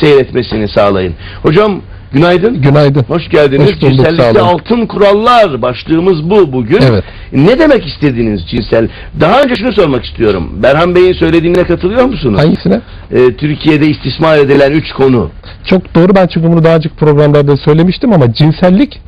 seyretmesini sağlayın. Hocam günaydın. Günaydın. Hoş geldiniz. Hoş bulduk, Cinsellikte altın kurallar başlığımız bu bugün. Evet. Ne demek istediğiniz cinsel? Daha önce şunu sormak istiyorum. Berhan Bey'in söylediğine katılıyor musunuz? Hangisine? Ee, Türkiye'de istismar edilen üç konu. Çok doğru ben çünkü bunu daha önceki programlarda söylemiştim ama cinsellik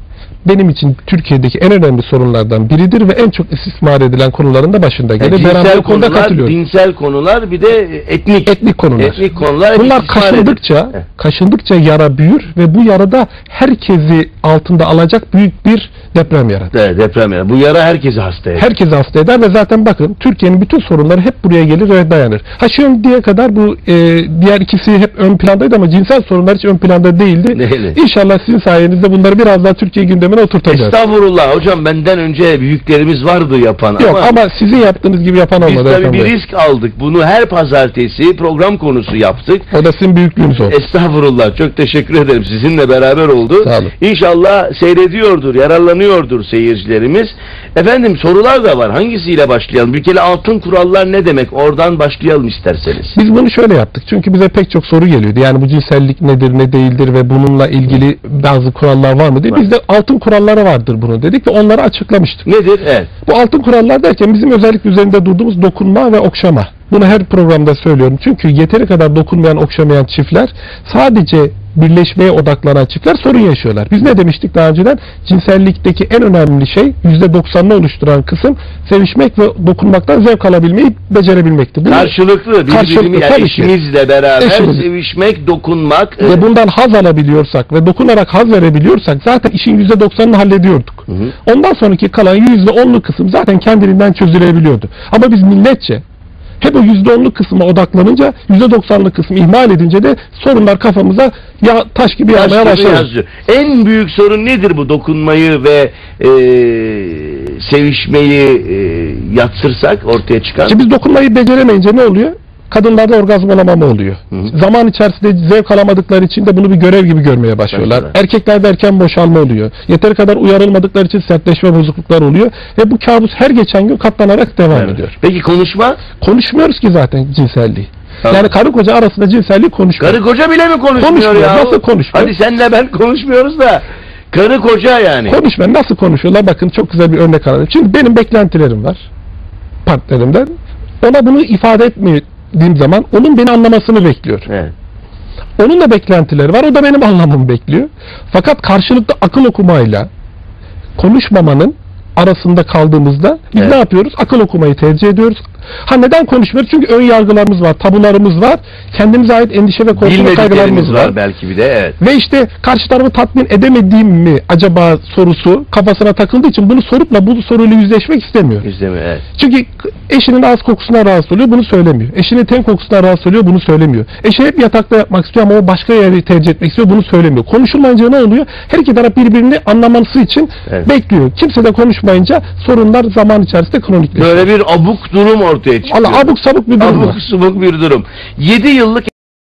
benim için Türkiye'deki en önemli sorunlardan biridir ve en çok istismar edilen konuların da başında Yani gelir. Ben cinsel konuda konular, katılıyorum. dinsel konular bir de etnik. Etnik konular. Etnik konular. Bunlar kaşındıkça. Heh. kaşındıkça yara büyür ve bu yarada herkesi altında alacak büyük bir deprem yaratır. Evet, deprem yani. Bu yara herkesi hasta eder. Herkesi hasta eder ve zaten bakın Türkiye'nin bütün sorunları hep buraya gelir ve dayanır. Ha şu diye kadar bu e, diğer ikisi hep ön plandaydı ama cinsel sorunlar hiç ön planda değildi. Değildi. İnşallah sizin sayenizde bunları biraz daha Türkiye gündemine oturtacağız. Estağfurullah hocam benden önce büyüklerimiz vardı yapan Yok ama, ama, sizin yaptığınız gibi yapan biz olmadı. tabii Erkan bir Bey. risk aldık. Bunu her pazartesi program konusu yaptık. O da sizin büyüklüğünüz oldu. Estağfurullah çok teşekkür ederim. Sizinle beraber oldu. Sağ olun. İnşallah seyrediyordur, yararlanıyordur seyircilerimiz. Efendim sorular da var. Hangisiyle başlayalım? Bir kere altın kurallar ne demek? Oradan başlayalım isterseniz. Biz bunu şöyle yaptık. Çünkü bize pek çok soru geliyordu. Yani bu cinsellik nedir, ne değildir ve bununla ilgili bazı kurallar var mı diye. Var. Biz de altın kuralları vardır bunu dedik ve onları açıklamıştık. Nedir? Evet. Bu altın kurallar derken bizim özellikle üzerinde durduğumuz dokunma ve okşama. Bunu her programda söylüyorum. Çünkü yeteri kadar dokunmayan, okşamayan çiftler sadece birleşmeye odaklanan çiftler sorun yaşıyorlar. Biz ne demiştik daha önceden? Cinsellikteki en önemli şey %90'ını oluşturan kısım sevişmek ve dokunmaktan zevk alabilmeyi becerebilmekti. Bunu- Karşılıklı, Karşılıklı, birbirimiz yani eşimizle beraber Eşimiz. sevişmek, dokunmak. ve bundan haz alabiliyorsak ve dokunarak haz verebiliyorsak zaten işin %90'ını hallediyorduk. Hı hı. Ondan sonraki kalan %10'lu kısım zaten kendiliğinden çözülebiliyordu. Ama biz milletçe hep o %10'lu kısma odaklanınca %90'lı kısmı ihmal edince de sorunlar kafamıza ya taş gibi yağmaya yazıyor. En büyük sorun nedir bu dokunmayı ve e, sevişmeyi e, yatsırsak ortaya çıkan? İşte biz dokunmayı beceremeyince ne oluyor? Kadınlarda orgazm olamama oluyor. Hı hı. Zaman içerisinde zevk alamadıkları için de bunu bir görev gibi görmeye başlıyorlar. Başlıyorlar. Erkeklerde erken boşalma oluyor. Yeteri kadar uyarılmadıkları için sertleşme bozukluklar oluyor. Ve bu kabus her geçen gün katlanarak devam Evet. ediyor. Peki konuşma? Konuşmuyoruz ki zaten cinselliği. Tamam. Yani karı koca arasında cinselliği konuşmuyor. Karı koca bile mi konuşmuyor, Konuşmuyor. ya? Nasıl konuşmuyor? Hadi senle ben konuşmuyoruz da karı koca yani. Konuşmuyor. Nasıl konuşuyorlar? Bakın çok güzel bir örnek alalım. Şimdi benim beklentilerim var. Partnerimden. Ona bunu ifade etmediğim zaman onun beni anlamasını bekliyor. Evet. Onun da beklentileri var. O da benim anlamamı bekliyor. Fakat karşılıklı akıl okumayla konuşmamanın arasında kaldığımızda biz Evet. ne yapıyoruz? Akıl okumayı tercih ediyoruz. Ha neden konuşmuyoruz? Çünkü ön yargılarımız var, tabularımız var. Kendimize ait endişe ve korku kaygılarımız var. var. belki bir de evet. Ve işte karşı tarafı tatmin edemediğim mi acaba sorusu kafasına takıldığı için bunu sorup da bu soruyla yüzleşmek istemiyor. İzleme evet. Çünkü eşinin ağız kokusundan rahatsız oluyor bunu söylemiyor. Eşinin ten kokusundan rahatsız oluyor bunu söylemiyor. Eşi hep yatakta yapmak istiyor ama o başka yeri tercih etmek istiyor bunu söylemiyor. Konuşulmayınca ne oluyor? Her iki taraf birbirini anlaması için Evet. bekliyor. Kimse de konuşmayınca sorunlar zaman içerisinde kronikleşiyor. Böyle bir abuk durum ortaya çıkıyor. Allah abuk sabuk bir durum abuk subuk bir durum. 7 yıllık